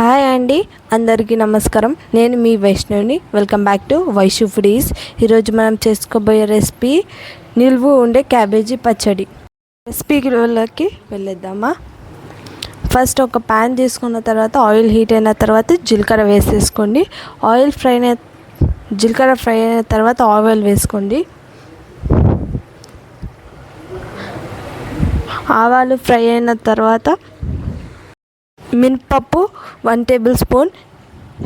Hi అండి అందరికీ నమస్కారం. నేను మీ వైష్ణవిని. Welcome back to Vaishu foodies. ఈరోజు మనం చేసుకోబోయే రెసిపీ నిల్వ ఉండే క్యాబేజీ పచ్చడి. రెసిపీలోకి వెళ్ళేద్దామా? ఫస్ట్ ఒక ప్యాన్ తీసుకున్న తర్వాత ఆయిల్ హీట్ అయిన తర్వాత జీలకర్ర వేసేసుకోండి. ఆయిల్ ఫ్రై అయిన జీలకర్ర ఫ్రై అయిన తర్వాత ఆయిల్ వేసుకోండి. ఆవాలు ఫ్రై అయిన తర్వాత మినపప్పు వన్ టేబుల్ స్పూన్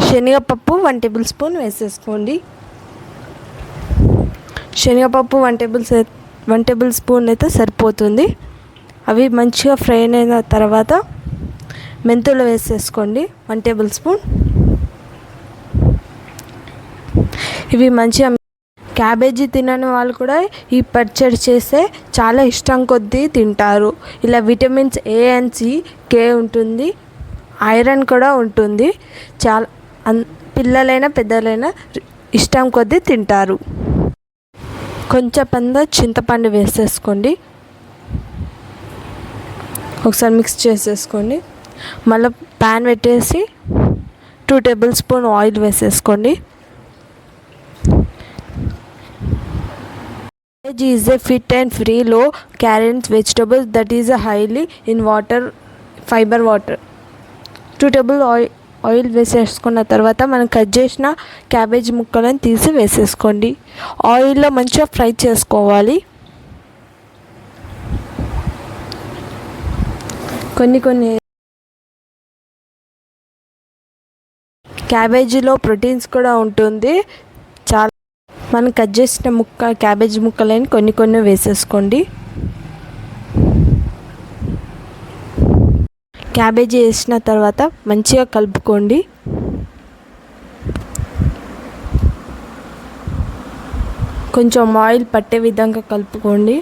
శనగపప్పు వన్ టేబుల్ స్పూన్ వేసేసుకోండి. శనగపప్పు one table one tablespoon అయితే సరిపోతుంది. అవి మంచిగా ఫ్రై అయిన తర్వాత మెంతులు వేసేసుకోండి వన్ టేబుల్ స్పూన్. ఇవి మంచిగా క్యాబేజీ తినని వాళ్ళు కూడా ఈ పచ్చడి చేస్తే చాలా ఇష్టం కొద్దీ తింటారు. ఇలా vitamins A and C K ఉంటుంది. ఐరన్ కూడా ఉంటుంది. చాలా పిల్లలైనా పెద్దలైనా ఇష్టం కొద్దీ తింటారు. కొంచెం పంద చింతపండు వేసేసుకోండి. ఒకసారి మిక్స్ చేసేసుకోండి. మళ్ళీ ప్యాన్ పెట్టేసి టూ టేబుల్ స్పూన్ ఆయిల్ వేసేసుకోండి. Veg is a fit and free low calories vegetables that is a highly in water fibre water two table oil oil వేసేసుకున్న తర్వాత మనం కట్ చేసిన క్యాబేజ్ ముక్కలను తీసి వేసేసుకోండి. ఆయిల్లో మంచిగా ఫ్రై చేసుకోవాలి. కొన్ని కొన్ని క్యాబేజీలో ప్రోటీన్స్ కూడా ఉంటుంది. చాలా మనం కట్ చేసిన ముక్క క్యాబేజ్ ముక్కలని కొన్ని కొన్ని వేసేసుకోండి. క్యాబేజీ వేసిన తర్వాత మంచిగా కలుపుకోండి. కొంచెం ఆయిల్ పట్టే విధంగా కలుపుకోండి.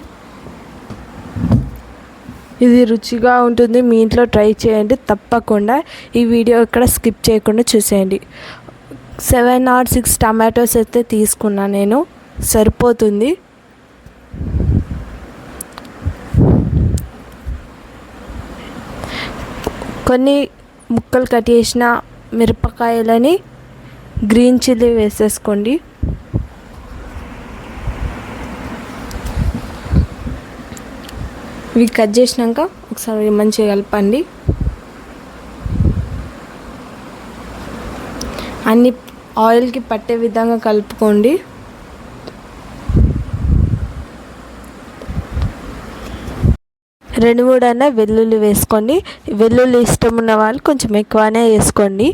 ఇది రుచిగా ఉంటుంది. మీ ఇంట్లో ట్రై చేయండి. తప్పకుండా ఈ వీడియో ఇక్కడ స్కిప్ చేయకుండా చూసేయండి. సెవెన్ ఆర్ సిక్స్ టమాటోస్ అయితే తీసుకున్నా నేను. సరిపోతుంది. కొన్ని ముక్కలు కట్ చేసిన మిరపకాయలని గ్రీన్ చిల్లీ వేసేసుకోండి. ఇవి కట్ చేసినాక ఒకసారి మంచిగా కలపండి. అన్ని ఆయిల్కి పట్టే విధంగా కలుపుకోండి. రెండు మూడు అన్న వెల్లుల్లి వేసుకోండి వెల్లుల్లి ఇష్టం ఉన్న వాళ్ళు కొంచెం ఎక్కువనే వేసుకోండి.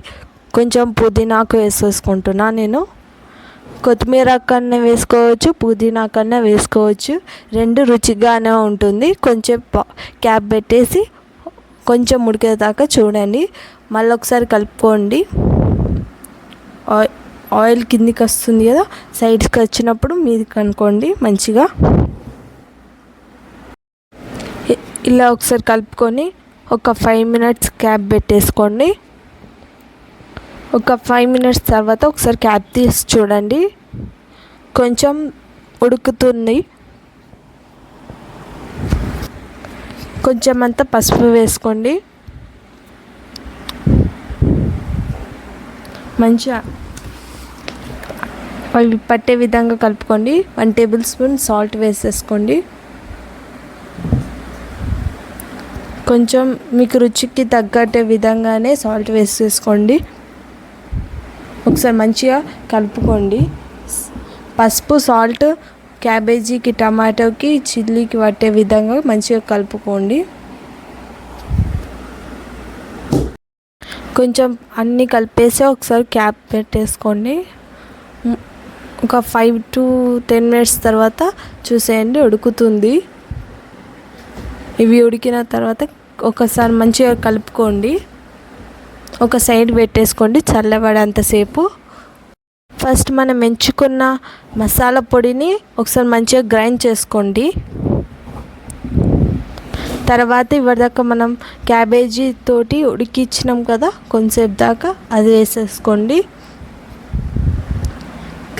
కొంచెం పుదీనాకు వేసేసుకుంటున్నా నేను. కొత్తిమీర కన్నా వేసుకోవచ్చు పుదీనా కన్నా వేసుకోవచ్చు. రెండు రుచిగానే ఉంటుంది. కొంచెం క్యాప్ పెట్టేసి కొంచెం ఉడికేదాకా చూడండి. మళ్ళీ ఒకసారి కలుపుకోండి. ఆయిల్ ఆయిల్ కిందికి వస్తుంది కదా సైడ్స్కి వచ్చినప్పుడు మీది కనుకోండి మంచిగా. ఇలా ఒకసారి కలుపుకొని ఒక ఫైవ్ మినిట్స్ క్యాప్ పెట్టేసుకోండి. ఒక ఫైవ్ మినిట్స్ తర్వాత ఒకసారి క్యాప్ తీసి చూడండి. కొంచెం ఉడుకుతుంది. కొంచెం అంతా పసుపు వేసుకోండి. మంచిగా అవి పట్టే విధంగా కలుపుకోండి. వన్ టేబుల్ స్పూన్ సాల్ట్ వేసేసుకోండి. కొంచెం మీకు రుచికి తగ్గట్టే విధంగానే సాల్ట్ వేసేసుకోండి. ఒకసారి మంచిగా కలుపుకోండి. పసుపు సాల్ట్ క్యాబేజీకి టమాటోకి చిల్లీకి పట్టే విధంగా మంచిగా కలుపుకోండి. కొంచెం అన్నీ కలిపేసి ఒకసారి క్యాప్ పెట్టేసుకోండి. ఒక ఫైవ్ టు టెన్ మినిట్స్ తర్వాత చూసేయండి ఉడుకుతుంది. ఇవి ఉడికిన తర్వాత ఒకసారి మంచిగా కలుపుకోండి. ఒక సైడ్ పెట్టేసుకోండి చల్లబడేంతసేపు ఫస్ట్ మనం ఎంచుకున్న మసాలా పొడిని ఒకసారి మంచిగా గ్రైండ్ చేసుకోండి. తర్వాత ఇవ్వదాకా మనం క్యాబేజీ తోటి ఉడికిచ్చినాం కదా కొంతసేపు దాకా అది వేసేసుకోండి.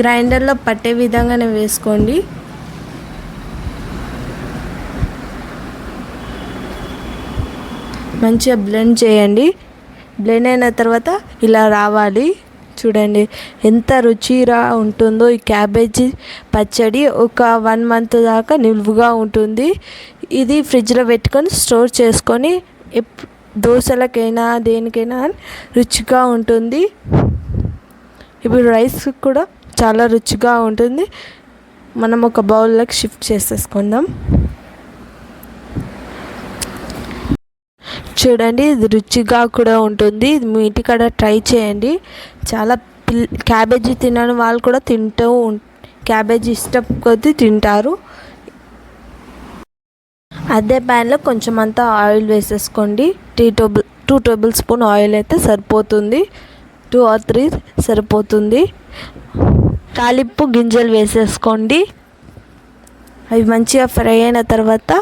గ్రైండర్లో పట్టే విధంగానే వేసుకోండి. మంచిగా బ్లెండ్ చేయండి. బ్లెండ్ అయిన తర్వాత ఇలా రావాలి. చూడండి ఎంత రుచిగా ఉంటుందో ఈ క్యాబేజీ పచ్చడి ఒక వన్ మంత్ దాకా నిలువుగా ఉంటుంది. ఇది ఫ్రిడ్జ్లో పెట్టుకొని స్టోర్ చేసుకొని ఎప్ దోశలకైనా దేనికైనా రుచిగా ఉంటుంది. ఇప్పుడు రైస్ కూడా చాలా రుచిగా ఉంటుంది. మనం ఒక బౌల్లోకి షిఫ్ట్ చేసేసుకుందాం. చూడండి ఇది రుచిగా కూడా ఉంటుంది. ఇది మీ ఇంటికాడ ట్రై చేయండి. చాలా పిల్ క్యాబేజీ తినని వాళ్ళు కూడా తింటూ ఉం- క్యాబేజీ ఇష్టం కొద్దీ తింటారు. అదే ప్యాన్లో కొంచెం అంతా ఆయిల్ వేసేసుకోండి. Tea table two tablespoon oil అయితే సరిపోతుంది. టూ ఆర్ త్రీ సరిపోతుంది. తాలింపు గింజలు వేసేసుకోండి. అవి మంచిగా ఫ్రై అయిన తర్వాత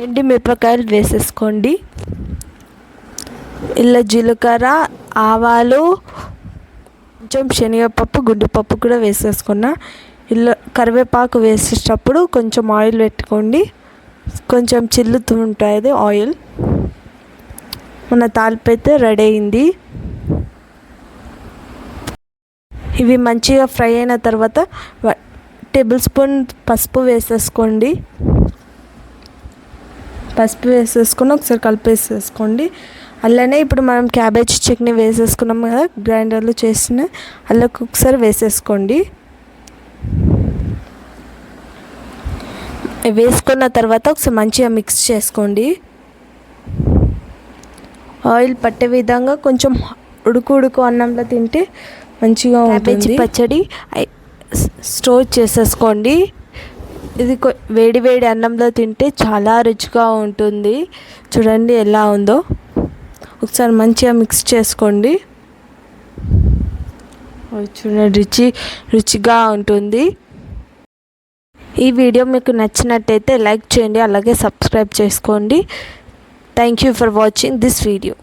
ఎండి మిరపకాయలు వేసేసుకోండి. ఇలా జీలకర్ర ఆవాలు కొంచెం శనగపప్పు గుడ్డుపప్పు కూడా వేసేసుకున్నా. ఇలా కరివేపాకు వేసేటప్పుడు కొంచెం ఆయిల్ పెట్టుకోండి. కొంచెం చిల్లుతూ ఉంటుంది ఆయిల్. మన తాలిపు అయితే రెడీ అయింది. ఇవి మంచిగా ఫ్రై అయిన తర్వాత టేబుల్ స్పూన్ పసుపు వేసేసుకోండి. పసుపు వేసేసుకొని ఒకసారి కలిపేసేసుకోండి అలానే ఇప్పుడు మనం క్యాబేజ్ చట్నీ వేసేసుకున్నాం కదా గ్రైండర్లో చేసిన అలా ఒకసారి వేసేసుకోండి. వేసుకున్న తర్వాత ఒకసారి మంచిగా మిక్స్ చేసుకోండి. ఆయిల్ పట్టే విధంగా కొంచెం ఉడుకు ఉడుకు అన్నంలో తింటే మంచిగా ఉంటుంది. పచ్చడి స్టోర్ చేసేసుకోండి. ఇది వేడి వేడి అన్నంలో తింటే చాలా రుచిగా ఉంటుంది. చూడండి ఎలా ఉందో. ఒకసారి మంచిగా మిక్స్ చేసుకోండి. చూడండి రుచి రుచిగా ఉంటుంది. ఈ వీడియో మీకు నచ్చినట్టయితే లైక్ చేయండి అలాగే సబ్స్క్రైబ్ చేసుకోండి. Thank you for watching this video